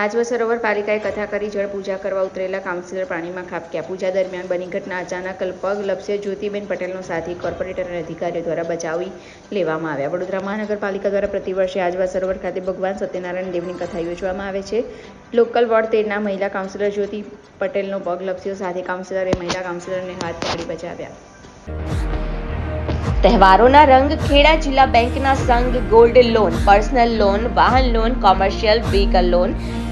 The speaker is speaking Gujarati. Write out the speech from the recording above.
આજવા સરોવર પાલિકાએ કથા કરી, જળ પૂજા કરવા ઉતરેલા કાઉન્સિલર પાણીમાં ખાબક્યા પૂજા દરમિયાન બની ઘટના અચાનક પગ લપસે જ્યોતિબેન પટેલનો સાથી કોર્પોરેટર અને અધિકારીઓ દ્વારા બચાવી લેવામાં આવ્યા. વડોદરા મહાનગરપાલિકા દ્વારા પ્રતિવર્ષે આજવા સરોવર ખાતે ભગવાન સત્યનારાયણ દેવની કથા યોજવામાં આવે છે. લોકલ વોર્ડ તેરના મહિલા કાઉન્સિલર જ્યોતિ પટેલનો પગ લપસ્યો. સાથે કાઉન્સિલરે મહિલા કાઉન્સિલરને હાથ પકડી બચાવ્યા. તહેવારોના રંગ ખેડા જિલ્લા બેંકના સંઘ ગોલ્ડ લોન, પર્સનલ લોન, વાહન loan, commercial vehicle loan